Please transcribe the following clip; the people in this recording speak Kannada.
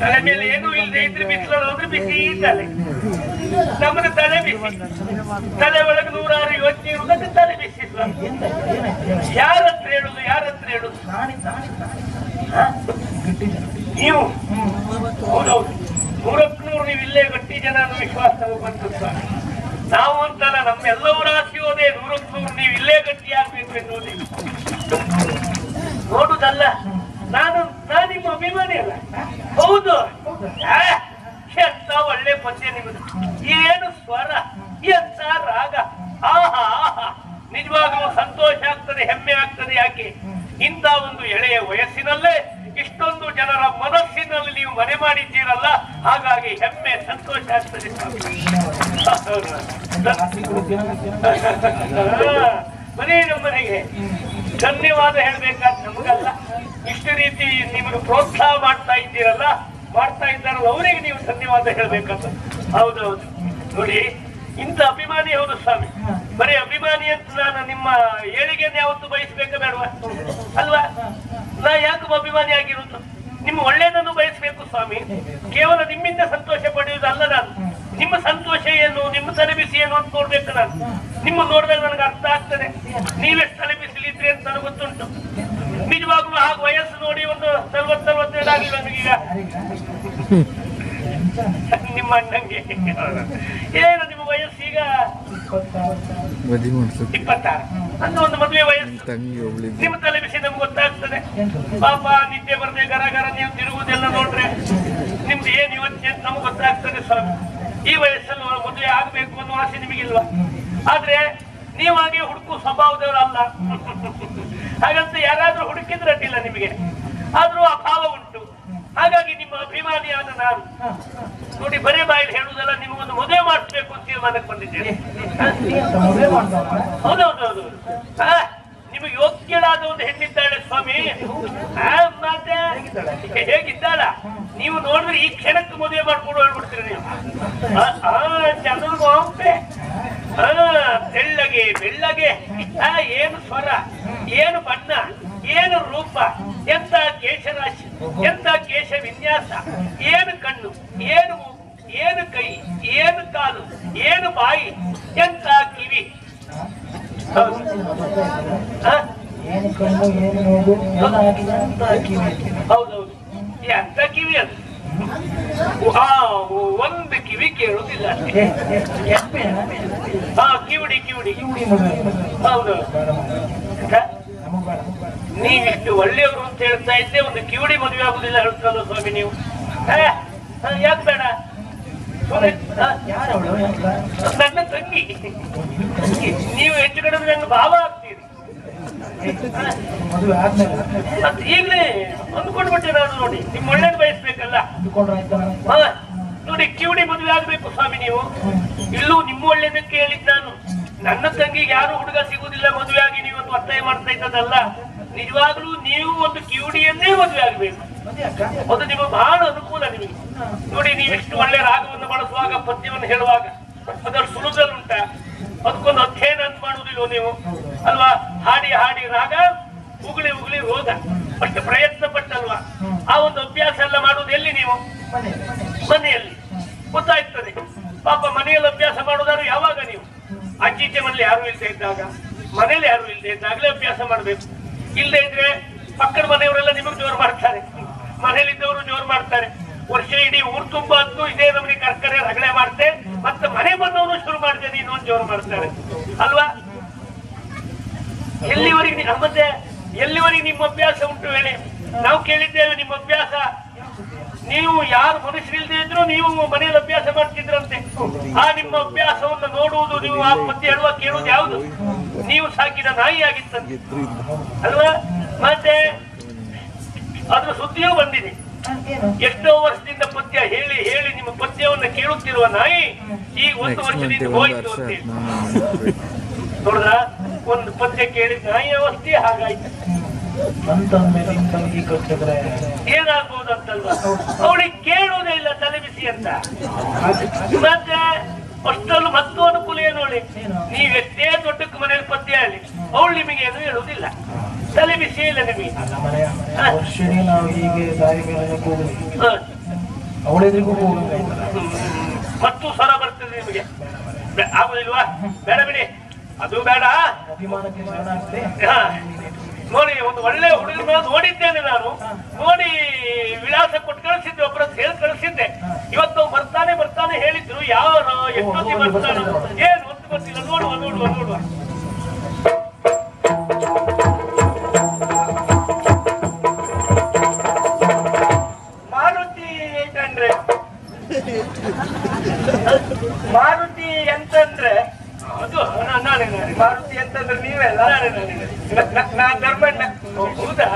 ತಲೆ ಮೇಲೆ ಏನು ಇಲ್ಲದೆ ಇದ್ರೆ ಬಿಸಿಲು ಅಂದ್ರೆ ಬಿಸಿ ತಲೆ ನಮ್ಮದು ತಲೆ ಬಿಸಿ. ತಲೆ ಒಳಗೆ ನೂರಾರು ಯೋಚನೆ ಇರುವುದಕ್ಕೆ ತಲೆ ಬಿಸಿ ಯಾರತ್ರ ಹೇಳುದು ಯಾರ ಹತ್ರ ಹೇಳುದು ನೀವು? ಹೌದೌದು ನೂರಕ್ಕೆ ನೂರು ನೀವು ಇಲ್ಲೇ ಗಟ್ಟಿ ಜನ ವಿಶ್ವಾಸ ನಾವು ಅಂತಲ್ಲ, ನಮ್ಮೆಲ್ಲವರ ಆಸೆಯೋದೇ ನೂರಕ್ಕೆ ನೂರು ನೀವು ಇಲ್ಲೇ ಗಟ್ಟಿ ಆಗ್ಬೇಕು ಎನ್ನುವುದೇ ನೋಡುದಲ್ಲ, ನಾನು ನಾನು ನಿಮ್ಮ ಅಭಿಮಾನಿ ಅಲ್ಲ ಹೌದು. ಎಂತ ಒಳ್ಳೆ ಪಚೆ ನಿಮ್ಮದು ಏನು ಸ್ವರ, ಎಂತ ರಾಗ. ಆಹಾ ಆಹಾ ನಿಜವಾಗಲೂ ಸಂತೋಷ ಆಗ್ತದೆ, ಹೆಮ್ಮೆ ಆಗ್ತದೆ ಯಾಕೆ? ಇಂಥ ಒಂದು ಎಳೆಯ ವಯಸ್ಸಿನಲ್ಲೇ ಇಷ್ಟೊಂದು ಜನರ ಮನಸ್ಸಿನಲ್ಲಿ ನೀವು ಮನೆ ಮಾಡಿದ್ದೀರಲ್ಲ, ಹಾಗಾಗಿ ಹೆಮ್ಮೆ, ಸಂತೋಷ ಆಗ್ತದೆ. ಮನೆಯ ಮನೆಗೆ. ಧನ್ಯವಾದ ಹೇಳ್ಬೇಕಾದ್ರೆ ನಮಗಲ್ಲ. ಇಷ್ಟು ರೀತಿ ನಿಮಗೆ ಪ್ರೋತ್ಸಾಹ ಮಾಡ್ತಾ ಇದ್ದೀರಲ್ಲ, ಮಾಡ್ತಾ ಇದ್ದಾರಲ್ಲ, ಅವರಿಗೆ ನೀವು ಧನ್ಯವಾದ ಹೇಳ್ಬೇಕಂತ. ಹೌದೌದು. ನೋಡಿ, ಇಂಥ ಅಭಿಮಾನಿ ಹೌದು ಸ್ವಾಮಿ. ಬರೀ ಅಭಿಮಾನಿ ಅಂತ ನಾನು ನಿಮ್ಮ ಏಳಿಗೆಯನ್ನು ಯಾವತ್ತು ಬಯಸ್ಬೇಕ ಬೇಡವಾ? ಅಲ್ವಾ? ನಾ ಯಾಕೆ ಅಭಿಮಾನಿ ಆಗಿರುವುದು ನಿಮ್ಮ ಒಳ್ಳೆಯದನ್ನು ಬಯಸ್ಬೇಕು ಸ್ವಾಮಿ. ಕೇವಲ ನಿಮ್ಮಿಂದ ಸಂತೋಷ ಪಡೆಯುವುದಲ್ಲ ನಾನು. ನಿಮ್ಮ ಸಂತೋಷ ಏನು, ನಿಮ್ಮ ತಲೆಬಿಸಿ ಏನು ಅಂತ ನೋಡ್ಬೇಕು ನಾನು. ನಿಮ್ಮ ನೋಡಿದಾಗ ನನಗೆ ಅರ್ಥ ಆಗ್ತದೆ. ನೀವೆಷ್ಟು ತಲೆಬಿಸಿಲಿದ್ರಿ ಅಂತ ನನಗೆ ಗೊತ್ತುಂಟು. ನೋಡಿ ಒಂದು ನಲ್ವತ್ತು ನಲ್ವತ್ತೈದು ಆಗಿಲ್ಲ ನನಗೀಗ ನಿಮ್ಮ ಅಣ್ಣಂಗೆ. ಏನು ನಿಮ್ಮ ವಯಸ್ಸು ಈಗ? ಮದುವೆ ಮಾಡ್ಸಕ್ಕೆ ಇಪ್ಪತ್ತಾರು ಒಂದು ಮದುವೆ ವಯಸ್ಸು. ನಿಮ್ಮ ತಲೆ ಬಿಸಿ ನಮ್ಗೆ ಗೊತ್ತಾಗ್ತದೆ. ಪಾಪ ನಿದ್ದೆ ಬರದೆ ಗರ ಗರ ನೀವು ತಿರುಗುದೆಲ್ಲ ನೋಡ್ರೆ ನಿಮ್ದು ಏನ್ ಇವತ್ತೇ ನಮ್ಗೆ ಗೊತ್ತಾಗ್ತದೆ ಸ್ವಾಮಿ. ಈ ವಯಸ್ಸಲ್ಲಿ ಮದುವೆ ಆಗ್ಬೇಕು ಅನ್ನೋ ಆಸೆ ನಿಮಗಿಲ್ವಾ? ಆದ್ರೆ ನೀವು ಹಾಗೆ ಹುಡುಕು ಸ್ವಭಾವದವರಲ್ಲ. ಹಾಗಂತ ಯಾರಾದ್ರೂ ಹುಡುಕಿದ್ರೆ ಅಡ್ಡಿಲ್ಲ ನಿಮಗೆ. ಆದ್ರೂ ಅಭಾವ ಉಂಟು. ಹಾಗಾಗಿ ನಿಮ್ಮ ಅಭಿಮಾನಿಯಾದ ನಾನು ನೋಡಿ ಬರೇ ಬಾಯಲ್ಲಿ ಹೇಳುವುದಲ್ಲ ನಿಮಗೊಂದು ಮದುವೆ ಮಾಡಿಸ್ಬೇಕು ಅಂತ ತೀರ್ಮಾನಕ್ಕೆ ಬಂದಿದ್ದೇನೆ. ಹೌದೌದೌದು. ಆ, ನಿಮಗೆ ಯೋಗ್ಯಳಾದ ಒಂದು ಹೆಣ್ಣಿದ್ದಾಳೆ ಸ್ವಾಮಿ. ಆ, ಮತ್ತೆ ಹೇಗಿದ್ದಾಳ? ನೀವು ನೋಡಿದ್ರೆ ಈ ಕ್ಷಣಕ್ಕೆ ಮದುವೆ ಮಾಡ್ಕೊಂಡು ಹೇಳ್ಬಿಡ್ತೀರಿ ನೀವು. ಆ, ಆ, ಬೆಳ್ಳಗೆ. ಆ, ಬೆಳ್ಳಗೆ. ಆ, ಏನು ಸ್ವರ ಏನು ಬಣ್ಣ ಏನು ರೂಪ ಎಂತ ಎಂತ ಕೇಶ ವಿನ್ಯಾಸ? ಏನು ಕಣ್ಣು ಏನು ಮೂಗು, ಏನು ಕೈ ಏನು ಕಾಲು ಏನು ಬಾಯಿ ಎಂತ ಕಿವಿ? ಹೌದೌದು. ಎಂತ ಕಿವಿ ಅದು. ಒಂದು ಕಿವಿ ಕೇಳುದಿಲ್ಲ? ಹಾ ಕಿವಿಡಿ ಕಿವಿಡಿ. ಕಿವುಡಿ ಹೌದು ನೀವಿಷ್ಟು ಒಳ್ಳೆಯವರು ಅಂತ ಹೇಳ್ತಾ ಇದ್ದೆ ಒಂದು ಕಿವಿಡಿ ಮದುವೆ ಆಗುದಿಲ್ಲ ಹೇಳ್ತಲ್ಲ ಸ್ವಾಮಿ ನೀವು. ಯಾಕೆ ಬೇಡ? ನನ್ನ ತಂಗಿ. ನೀವು ಹೆಚ್ಚು ಕಡಿಮೆ ನನ್ನ ಭಾವ ಆಗ್ತೀರಿ. ಮತ್ತೆ ಈಗಲೇ ಅಂದ್ಕೊಂಡ್ಬಿಟ್ಟೆ ನಾನು ನೋಡಿ. ನಿಮ್ ಒಳ್ಳೇದು ಬಯಸ್ಬೇಕಲ್ಲ? ನೋಡಿ ಕಿವಿಡಿ ಮದುವೆ ಆಗ್ಬೇಕು ಸ್ವಾಮಿ ನೀವು. ಇಲ್ಲೂ ನಿಮ್ಮ ಒಳ್ಳೇದಕ್ಕೆ ಹೇಳಿದ್ ನಾನು. ನನ್ನ ತಂಗಿಗೆ ಯಾರು ಹುಡುಗ ಸಿಗುದಿಲ್ಲ ಮದುವೆ ಆಗಿ ನೀವು ಒಂದು ಮಾಡ್ತಾ ನಿಜವಾಗ್ಲೂ ನೀವು ಒಂದು ಕ್ಯೂಡಿಯನ್ನೇ ಮದುವೆ ಆಗ್ಬೇಕು. ಅದು ನಿಮಗೆ ಬಹಳ ಅನುಕೂಲ ನಿಮಗೆ. ನೋಡಿ ನೀವಿಷ್ಟು ಒಳ್ಳೆ ರಾಗವನ್ನು ಬಳಸುವಾಗ, ಪದ್ಯವನ್ನು ಹೇಳುವಾಗ ಅದರ ಸುಲಭದಲ್ಲುಂಟ ಅದಕ್ಕೊಂದು ಅಧ್ಯಯನ ಅಂತ ಮಾಡುವುದಿಲ್ಲ ನೀವು? ಅಲ್ವಾ? ಹಾಡಿ ಹಾಡಿ ರಾಗ, ಉಗುಳಿ ಉಗುಳಿ ರೋಗ. ಅಷ್ಟು ಪ್ರಯತ್ನ ಪಟ್ಟಲ್ವಾ? ಆ ಒಂದು ಅಭ್ಯಾಸ ಎಲ್ಲ ಮಾಡುವುದು ಎಲ್ಲಿ ನೀವು? ಮನೆ ಮನೆಯಲ್ಲಿ. ಗೊತ್ತಾಗ್ತದೆ. ಪಾಪ ಮನೆಯಲ್ಲಿ ಅಭ್ಯಾಸ ಮಾಡುವುದಾದ್ರೆ ಯಾವಾಗ ನೀವು? ಅಜ್ಜಿಚೆ ಮನೇಲಿ ಯಾರು ಇಲ್ಲದೆ ಇದ್ದಾಗ? ಮನೇಲಿ ಯಾರು ಇಲ್ಲದೆ ಇದ್ದಾಗಲೇ ಅಭ್ಯಾಸ ಮಾಡಬೇಕು. ಇಲ್ಲದೆ ಇದ್ರೆ ಪಕ್ಕದ ಮನೆಯವರೆಲ್ಲ ನಿಮಗೆ ಜೋರು ಮಾಡ್ತಾರೆ. ಮನೇಲಿದ್ದವರು ಜೋರು ಮಾಡ್ತಾರೆ. ವರ್ಷ ಇಡೀ ಊರ್ ತುಂಬಾ ಅಂತೂ ಇದೇ ನಮಗೆ ಕರ್ಕರೆ ರಗಳೆ ಮಾಡ್ತೆ, ಮತ್ತೆ ಮನೆ ಬಂದವನು ಶುರು ಮಾಡ್ತೇನೆ ನೀನು ಜೋರು ಮಾಡ್ತಾರೆ. ಅಲ್ವಾ? ಎಲ್ಲಿವರೆಗೆ ನಿ- ಮತ್ತೆ ಎಲ್ಲಿವರೆಗೆ ನಿಮ್ಮ ಅಭ್ಯಾಸ ಉಂಟು ಹೇಳಿ? ನಾವು ಕೇಳಿದ್ದೇವೆ ನಿಮ್ಮ ಅಭ್ಯಾಸ. ನೀವು ಯಾರು ಮನುಷ್ಯರಿಲ್ಲದೆ ಇದ್ರು ನೀವು ಮನೆಯಲ್ಲಿ ಅಭ್ಯಾಸ ಮಾಡ್ತಿದ್ರಂತೆ. ಆ ನಿಮ್ಮ ಅಭ್ಯಾಸವನ್ನು ನೋಡುವುದು ನೀವು ಆ ಮತ್ತೆ ಹೇಳುವ ಕೇಳುವುದು ಯಾವುದು? ನೀವು ಸಾಕಿದ ನಾಯಿ ಆಗಿತ್ತು. ಅಲ್ವಾ? ಮತ್ತೆ ಅದ್ರ ಸುದ್ದಿಯೂ ಬಂದಿದೆ. ಎಷ್ಟೋ ವರ್ಷದಿಂದ ಪದ್ಯ ಹೇಳಿ ಹೇಳಿ ನಿಮ್ಮ ಪದ್ಯವನ್ನು ಕೇಳುತ್ತಿರುವ ನಾಯಿ ಈ ಒಂದು ವರ್ಷದಿಂದ ಹೋಯಿತು ಅಂತ ನೋಡ್ರ ಒಂದು ಪದ್ಯ ಕೇಳಿದ ನಾಯಿ ಅವಸ್ಥೆ ಹಾಗಾಯ್ತು. ಅಂತಂದ್ಮೇಲೆ ನಿಮ್ ತಂಗಿ ಕಟ್ಟಿದ್ರೆ ಏನಾಗ್ಬೋದು ಅಂತಲ್ವಾ ಅವಳಿಗೆ ಕೇಳುವುದೇ ಇಲ್ಲ ತಲೆ ಬಿಸಿ ಅಂತ. ಮತ್ತೆ ಅಷ್ಟರಲ್ಲೂ ಮತ್ತೂ ಅನುಕೂಲ ನೀವು ಎಷ್ಟೇ ದೊಡ್ಡಕ್ಕೆ ಮನೆಯಲ್ಲಿ ಪದ್ಯ ಹೇಳಿ ಅವಳು ನಿಮಗೆ ಏನು ಹೇಳುವುದಿಲ್ಲ. ತಲೆ ಬಿಸಿ ಇಲ್ಲ ನಿಮಗೆ ಹತ್ತು ನಾವು ಹೀಗೆ ದಾರಿ ಮೇಲೆ. ಅವಳೆದ್ರಿಗೂ ಮತ್ತು ಸರ ಬರ್ತದೆ ನಿಮಗೆ. ಆಗುದಿಲ್ವಾ? ಬೇಡ ಬಿಡಿ. ಅದು ಬೇಡ. ಅಭಿಮಾನಕ್ಕೆ. ನೋಡಿ ಒಂದು ಒಳ್ಳೆ ಹುಡುಗನ ನೋಡಿದ್ದೇನೆ ನಾನು. ನೋಡಿ ವಿಳಾಸ ಕೊಟ್ಟು ಕಳಿಸಿದ್ದೆ ಒಬ್ಬರ ಹೇಳಿ ಕಳಿಸಿದ್ದೆ. ಇವತ್ತು ಬರ್ತಾನೆ ಬರ್ತಾನೆ ಹೇಳಿದ್ರು. ಯಾವ ಎಷ್ಟೊತ್ತಿ ಬರ್ತಾನೆ. ಏನು? ಗೊತ್ತಿಲ್ಲ ನೋಡುವ ನೋಡುವ ನೋಡುವ ಮಾರುತಿ ಅಂತಂದ್ರೆ ಮಾರುತಿ ಎಂತಂದ್ರೆ ಅದು ನಾನೇ ನಾನೇ ಮಾರುತಿ ಅಂತಂದ್ರೆ ನೀವೆಲ್ಲ ನಾನೇ ನಾನೇ ನಾ ಧರ್ಮಣ್ಣ ಹೌದಾ